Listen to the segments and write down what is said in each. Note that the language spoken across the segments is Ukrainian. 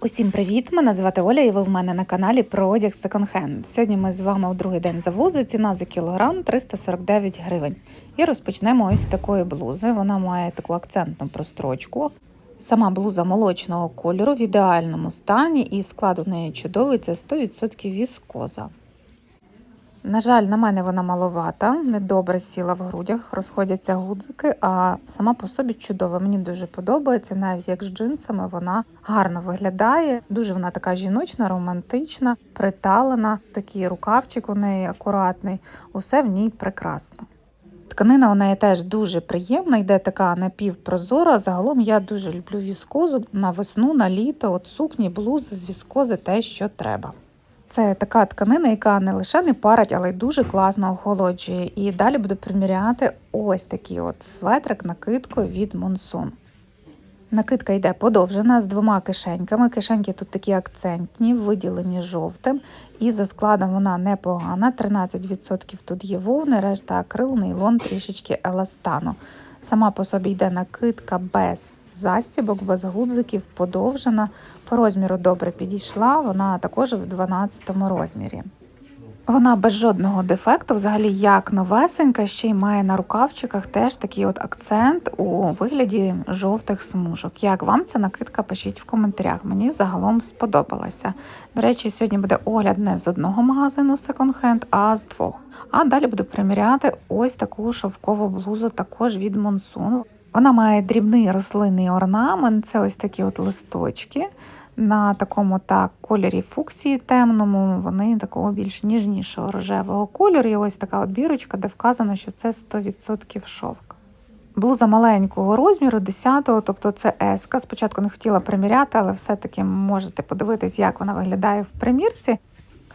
Усім привіт! Мене звати Оля, і ви в мене на каналі про одяг секонд-хенд. Сьогодні ми з вами у другий день завозу. Ціна за кілограм 349 гривень. І розпочнемо ось з такої блузи. Вона має таку акцентну прострочку. Сама блуза молочного кольору в ідеальному стані, і склад у неї чудовий це 100% віскоза. На жаль, на мене вона маловата, недобре сіла в грудях, розходяться гудзики, а сама по собі чудова. Мені дуже подобається, навіть як з джинсами вона гарно виглядає. Дуже вона така жіночна, романтична, приталена, такий рукавчик у неї акуратний, усе в ній прекрасно. Тканина у неї теж дуже приємна, йде така напівпрозора. Загалом я дуже люблю віскозу на весну, на літо, от сукні, блузи з віскози те, що треба. Це така тканина, яка не лише не парить, але й дуже класно охолоджує. І далі буду приміряти ось такий от светрик накидкою від Монсун. Накидка йде подовжена з двома кишеньками. Кишеньки тут такі акцентні, виділені жовтим. І за складом вона непогана. 13% тут є вовни, решта акрил, нейлон, трішечки еластану. Сама по собі йде накидка без застібок, без гудзиків, подовжена. По розміру добре підійшла, вона також в 12 розмірі. Вона без жодного дефекту, взагалі як новесенька, ще й має на рукавчиках теж такий от акцент у вигляді жовтих смужок. Як вам ця накидка, пишіть в коментарях. Мені загалом сподобалася. До речі, сьогодні буде огляд не з одного магазину Second Hand, а з двох. А далі буду приміряти ось таку шовкову блузу, також від Monsoon. Вона має дрібний рослинний орнамент, це ось такі от листочки. На такому так кольорі фуксії темному, вони такого більш ніжнішого рожевого кольору. І ось така от бірочка, де вказано, що це 100% шовк. Блуза маленького розміру, 10-го, тобто це еска. Спочатку не хотіла приміряти, але все-таки можете подивитись, як вона виглядає в примірці.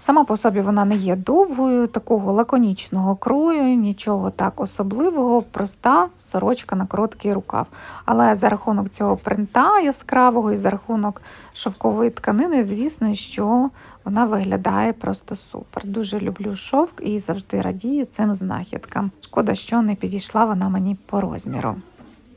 Сама по собі вона не є довгою, такого лаконічного крою, нічого так особливого, проста сорочка на короткий рукав. Але за рахунок цього принта яскравого і за рахунок шовкової тканини, звісно, що вона виглядає просто супер. Дуже люблю шовк і завжди радію цим знахідкам. Шкода, що не підійшла вона мені по розміру.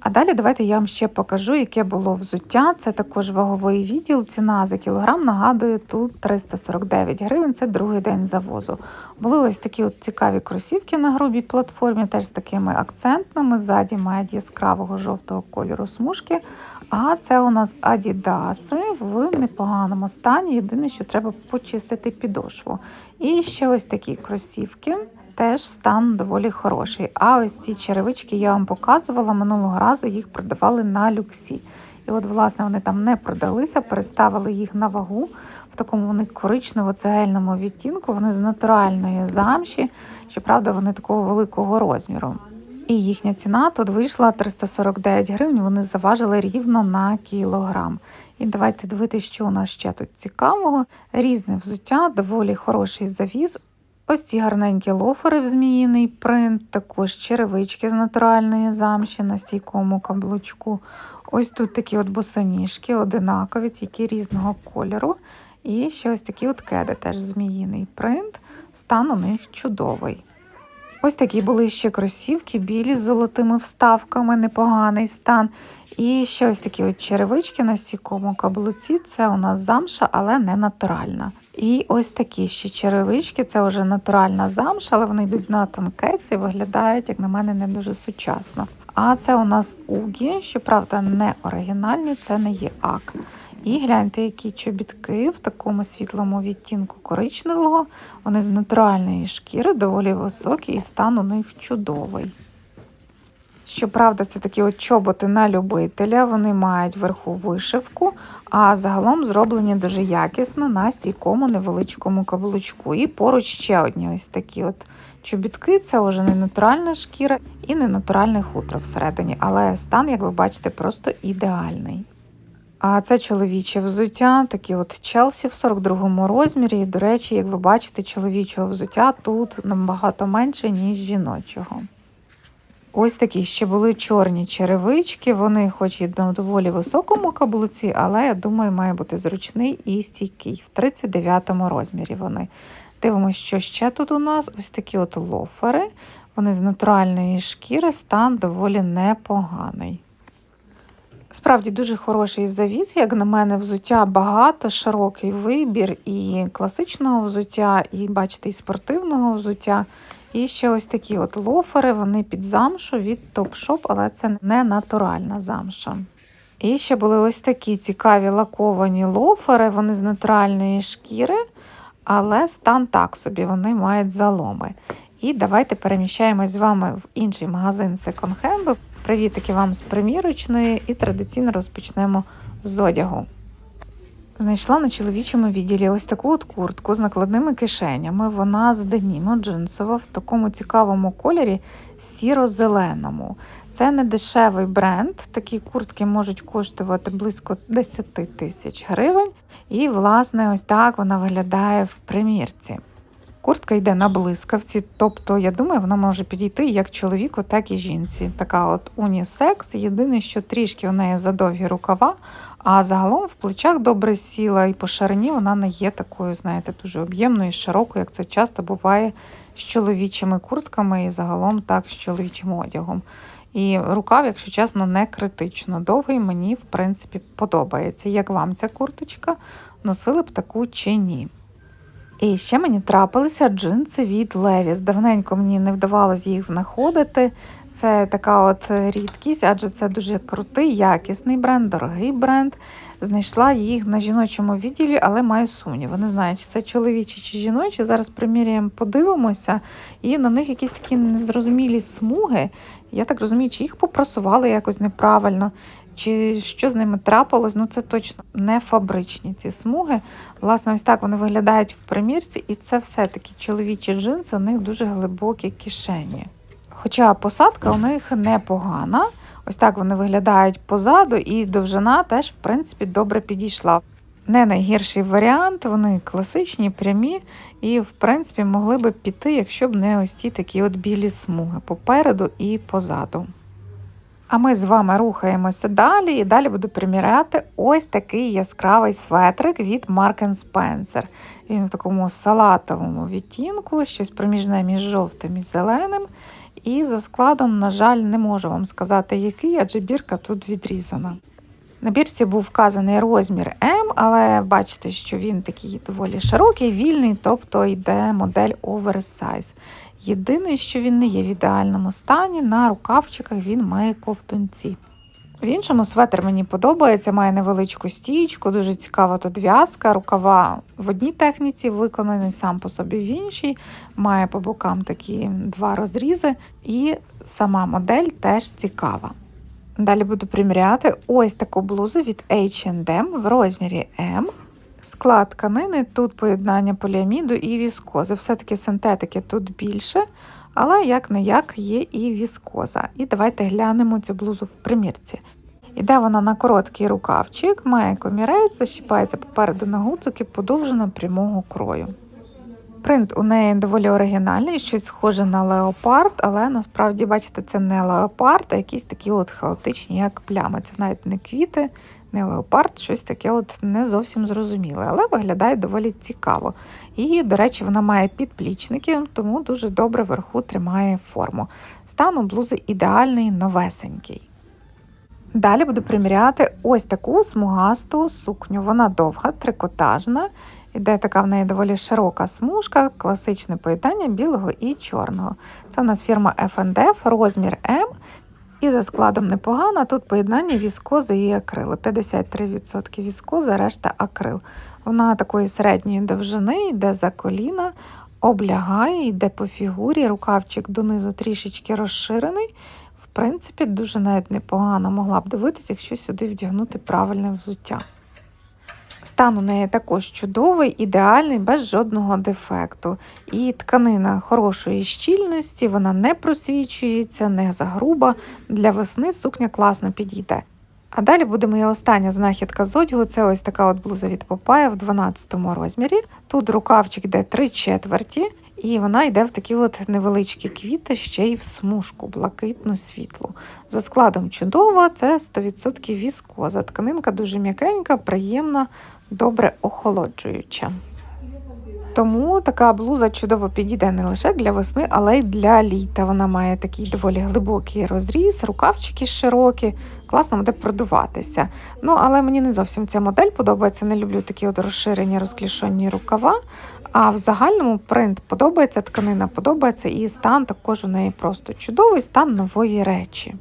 А далі давайте я вам ще покажу, яке було взуття. Це також ваговий відділ. Ціна за кілограм, нагадую, тут 349 гривень, це другий день завозу. Були ось такі от цікаві кросівки на грубій платформі, теж з такими акцентними. Ззаді мають яскравого жовтого кольору смужки. А це у нас адідаси в непоганому стані. Єдине, що треба почистити підошву. І ще ось такі кросівки теж стан доволі хороший. А ось ці черевички я вам показувала минулого разу, їх продавали на люксі. І от, власне, вони там не продалися, переставили їх на вагу. В такому вони коричнево-цегельному відтінку, вони з натуральної замші, щоправда, вони такого великого розміру. І їхня ціна тут вийшла 349 гривень, вони заважили рівно на кілограм. І давайте дивитися, що у нас ще тут цікавого. Різне взуття, доволі хороший завіз. Ось ці гарненькі лофери в зміїний принт, також черевички з натуральної замші на стійкому каблучку. Ось тут такі от босоніжки, одинакові, тільки різного кольору. І ще ось такі от кеди, теж зміїний принт. Стан у них чудовий. Ось такі були ще кросівки, білі з золотими вставками, непоганий стан. І ще ось такі от черевички на стійкому каблуці. Це у нас замша, але не натуральна. І ось такі ще черевички, це вже натуральна замша, але вони йдуть на тонкеці, виглядають, як на мене, не дуже сучасно. А це у нас угі, щоправда, не оригінальні, це не є ак. І гляньте, які чобітки в такому світлому відтінку коричневого. Вони з натуральної шкіри, доволі високі, і стан у них чудовий. Щоправда, це такі от чоботи на любителя, вони мають вверху вишивку, а загалом зроблені дуже якісно на стійкому невеличкому каблучку. І поруч ще одні ось такі от чобітки. Це вже не натуральна шкіра і не натуральне хутро всередині. Але стан, як ви бачите, просто ідеальний. А це чоловіче взуття, такі от Челсі в 42-му розмірі. І, до речі, як ви бачите, чоловічого взуття тут набагато менше, ніж жіночого. Ось такі ще були чорні черевички, вони хоч і на доволі високому каблуці, але, я думаю, має бути зручний і стійкий. В 39 розмірі вони. Дивимося, що ще тут у нас ось такі от лофери. Вони з натуральної шкіри, стан доволі непоганий. Справді дуже хороший завіз, як на мене, взуття багато, широкий вибір і класичного взуття, і бачите, і спортивного взуття. І ще ось такі от лофери, вони під замшу від Topshop, але це не натуральна замша. І ще були ось такі цікаві лаковані лофери, вони з натуральної шкіри, але стан так собі, вони мають заломи. І давайте переміщаємось з вами в інший магазин секонд-хенду. Привітики вам з примірочної і традиційно розпочнемо з одягу. Знайшла на чоловічому відділі ось таку от куртку з накладними кишенями. Вона з деніму джинсова в такому цікавому кольорі сіро-зеленому. Це не дешевий бренд. Такі куртки можуть коштувати близько 10 тисяч гривень. І, власне, ось так вона виглядає в примірці. Куртка йде на блискавці, тобто, я думаю, вона може підійти як чоловіку, так і жінці. Така от унісекс. Єдине, що трішки у неї задовгі рукава, а загалом в плечах добре сіла, і по ширині вона не є такою, знаєте, дуже об'ємною і широкою, як це часто буває з чоловічими куртками і загалом так з чоловічим одягом. І рукав, якщо чесно, не критично довгий, мені в принципі подобається. Як вам ця курточка? Носили б таку чи ні? І ще мені трапилися джинси від Levi's. Давненько мені не вдавалося їх знаходити. Це така от рідкість, адже це дуже крутий, якісний бренд, дорогий бренд. Знайшла їх на жіночому відділі, але маю сумнів. Не знаю, чи це чоловічі чи жіночі. Зараз приміряємо, подивимося, і на них якісь такі незрозумілі смуги. Я так розумію, чи їх попросували якось неправильно, чи що з ними трапилось. Ну це точно не фабричні ці смуги. Власне, ось так вони виглядають в примірці, і це все-таки чоловічі джинси, у них дуже глибокі кишені. Хоча посадка у них непогана. Ось так вони виглядають позаду, і довжина теж, в принципі, добре підійшла. Не найгірший варіант, вони класичні, прямі, і, в принципі, могли би піти, якщо б не ось ці такі от білі смуги попереду і позаду. А ми з вами рухаємося далі, і далі буду приміряти ось такий яскравий светрик від Mark Spencer. Він в такому салатовому відтінку, щось проміжне між жовтим і зеленим. І за складом, на жаль, не можу вам сказати, який, адже бірка тут відрізана. На бірці був вказаний розмір М, але бачите, що він такий доволі широкий, вільний, тобто йде модель оверсайз. Єдине, що він не є в ідеальному стані, на рукавчиках він має ковтунці. В іншому светр мені подобається, має невеличку стійку, дуже цікава тут в'язка, рукава в одній техніці виконаний сам по собі в іншій, має по бокам такі два розрізи, і сама модель теж цікава. Далі буду приміряти ось таку блузу від H&M в розмірі М. Склад тканини, тут поєднання поліаміду і віскози. Все-таки синтетики тут більше, але як не як є і віскоза. І давайте глянемо цю блузу в примірці. Іде вона на короткий рукавчик, має комірець, защіпається попереду на гудзики подовжено прямого крою. Принт у неї доволі оригінальний, щось схоже на леопард, але насправді, бачите, це не леопард, а якісь такі от хаотичні, як плями. Це навіть не квіти, не леопард, щось таке от не зовсім зрозуміле, але виглядає доволі цікаво. І, до речі, вона має підплічники, тому дуже добре вверху тримає форму. Стан у блузи ідеальний, новесенький. Далі буду приміряти ось таку смугасту сукню. Вона довга, трикотажна. Іде така в неї доволі широка смужка, класичне поєднання білого і чорного. Це у нас фірма F&F, розмір М. І за складом непогано. Тут поєднання віскози і акрилу. 53% віскози, решта акрил. Вона такої середньої довжини, йде за коліна, облягає, йде по фігурі, рукавчик донизу трішечки розширений. В принципі, дуже навіть непогано могла б дивитися, якщо сюди вдягнути правильне взуття. Стан у неї також чудовий, ідеальний, без жодного дефекту. І тканина хорошої щільності, вона не просвічується, не загруба. Для весни сукня класно підійде. А далі буде моя остання знахідка з одягу. Це ось така от блуза від Попая в 12 розмірі. Тут рукавчик йде 3 четверті, і вона йде в такі от невеличкі квіти, ще й в смужку, блакитну світлу. За складом чудово, це 100% віскоза. Тканинка дуже м'якенька, приємна, добре охолоджуюча. Тому така блуза чудово підійде не лише для весни, але й для літа. Вона має такий доволі глибокий розріз, рукавчики широкі, класно буде продуватися. Ну, але мені не зовсім ця модель подобається. Не люблю такі от розширені, розклішені рукава. А в загальному принт подобається, тканина подобається, і стан також у неї просто чудовий, стан нової речі.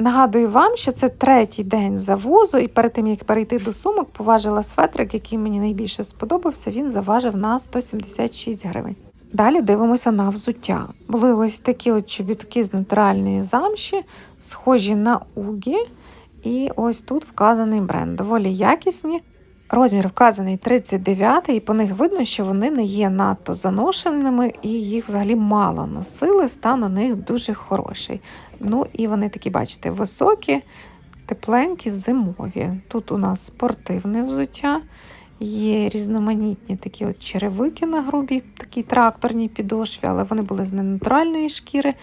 Нагадую вам, що це третій день завозу, і перед тим як перейти до сумок, поважила светрик, який мені найбільше сподобався. Він заважив на 176 гривень. Далі дивимося на взуття. Були ось такі от чобітки з натуральної замші, схожі на угі. І ось тут вказаний бренд. Доволі якісні. Розмір вказаний 39 і по них видно, що вони не є надто заношеними і їх взагалі мало носили. Стан у них дуже хороший. Ну і вони такі, бачите, високі, тепленькі, зимові. Тут у нас спортивне взуття, є різноманітні такі от черевики на грубій, такі тракторній підошві, але вони були з ненатуральної шкіри.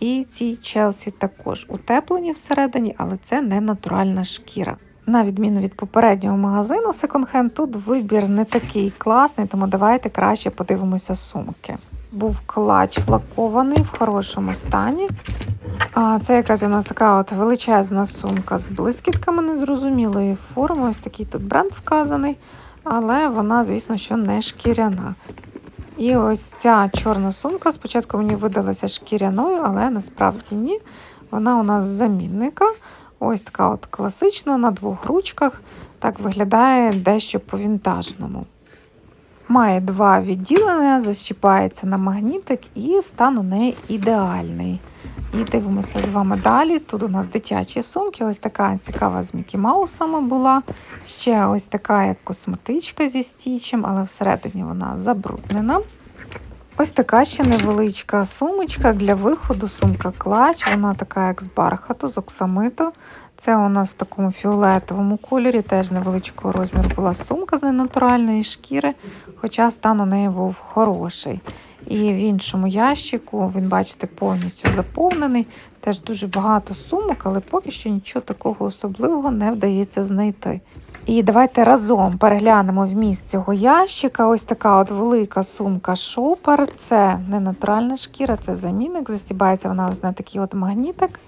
І ці челсі також утеплені всередині, але це не натуральна шкіра. На відміну від попереднього магазину Second Hand, тут вибір не такий класний, тому давайте краще подивимося сумки. Був клач лакований в хорошому стані. А це якась у нас така от величезна сумка з блискітками незрозумілої форми. Ось такий тут бренд вказаний, але вона, звісно, що не шкіряна. І ось ця чорна сумка спочатку мені видалася шкіряною, але насправді ні. Вона у нас замінника. Ось така от класична на двох ручках. Так виглядає дещо по-вінтажному. Має два відділення, защіпається на магнітик і стан у неї ідеальний. І дивимося з вами далі. Тут у нас дитячі сумки, ось така цікава з Мікі Маусами була. Ще ось така, як косметичка зі стічем, але всередині вона забруднена. Ось така ще невеличка сумочка для виходу, сумка клач. Вона така, як з бархату, з оксамиту. Це у нас в такому фіолетовому кольорі, теж невеличкого розміру була сумка з ненатуральної шкіри, хоча стан у неї був хороший. І в іншому ящику, він, бачите, повністю заповнений. Теж дуже багато сумок, але поки що нічого такого особливого не вдається знайти. І давайте разом переглянемо вміст цього ящика. Ось така от велика сумка шопер. Це не натуральна шкіра, це замінник. Застібається вона ось на такий от магнітик.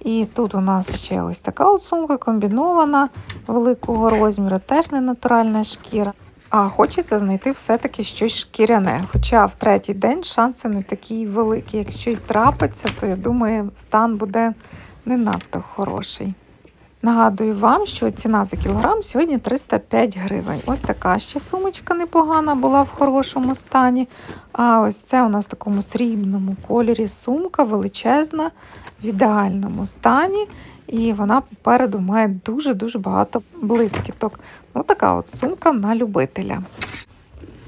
І тут у нас ще ось така от сумка комбінована великого розміру, теж не натуральна шкіра. А хочеться знайти все-таки щось шкіряне. Хоча в третій день шанси не такі великі. Якщо й трапиться, то я думаю, стан буде не надто хороший. Нагадую вам, що ціна за кілограм сьогодні 305 гривень. Ось така ще сумочка непогана була в хорошому стані. А ось це у нас в такому срібному кольорі сумка величезна, в ідеальному стані. І вона попереду має дуже-дуже багато блискіток. Ну, така от сумка на любителя.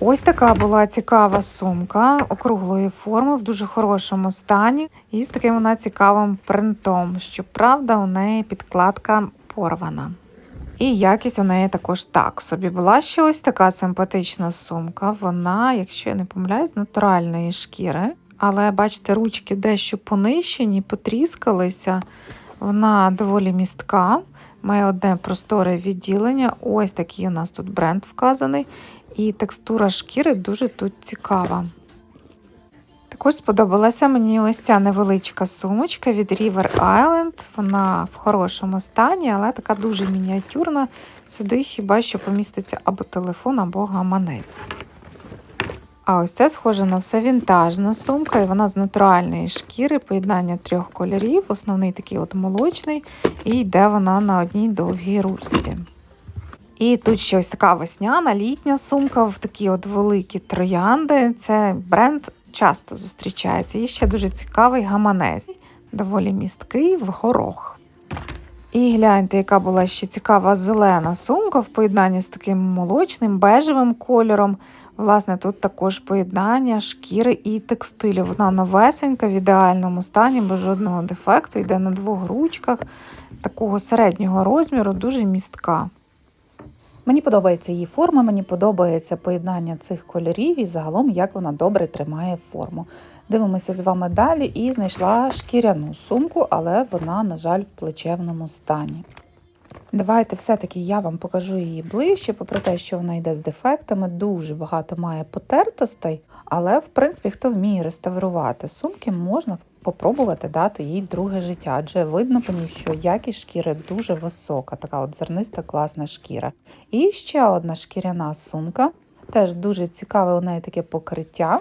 Ось така була цікава сумка округлої форми в дуже хорошому стані і з таким вона цікавим принтом. Щоправда, у неї підкладка порвана. І якість у неї також так собі. Була ще ось така симпатична сумка. Вона, якщо я не помиляюсь, з натуральної шкіри. Але бачите, ручки дещо понищені, потріскалися. Вона доволі містка, має одне просторе відділення. Ось такий у нас тут бренд вказаний. І текстура шкіри дуже тут цікава. Також сподобалася мені ось ця невеличка сумочка від River Island. Вона в хорошому стані, але така дуже мініатюрна. Сюди хіба що поміститься або телефон, або гаманець. А ось це схоже на все вінтажна сумка, і вона з натуральної шкіри, поєднання трьох кольорів, основний такий от молочний, і йде вона на одній довгій ручці. І тут ще ось така весняна літня сумка в такі от великі троянди. Це бренд часто зустрічається. І ще дуже цікавий гаманець, доволі місткий в горох. І гляньте, яка була ще цікава зелена сумка в поєднанні з таким молочним бежевим кольором. Власне, тут також поєднання шкіри і текстилю. Вона новесенька, в ідеальному стані, без жодного дефекту, йде на двох ручках, такого середнього розміру, дуже містка. Мені подобається її форма, мені подобається поєднання цих кольорів і загалом, як вона добре тримає форму. Дивимося з вами далі і знайшла шкіряну сумку, але вона, на жаль, в плечевному стані. Давайте все-таки я вам покажу її ближче, попри те, що вона йде з дефектами, дуже багато має потертостей, але в принципі, хто вміє реставрувати сумки, можна попробувати дати їй друге життя, адже видно по ній, що якість шкіри дуже висока, така от зерниста класна шкіра. І ще одна шкіряна сумка, теж дуже цікаве у неї таке покриття.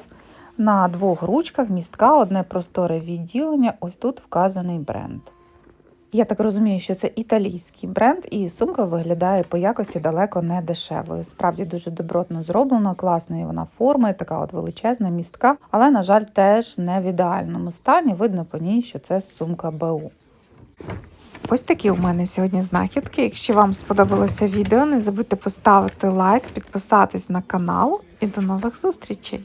На двох ручках містка, одне просторе відділення. Ось тут вказаний бренд. Я так розумію, що це італійський бренд, і сумка виглядає по якості далеко не дешевою. Справді дуже добротно зроблена, класної вона форми, така от величезна містка, але, на жаль, теж не в ідеальному стані. Видно по ній, що це сумка БУ. Ось такі у мене сьогодні знахідки. Якщо вам сподобалося відео, не забудьте поставити лайк, підписатись на канал і до нових зустрічей!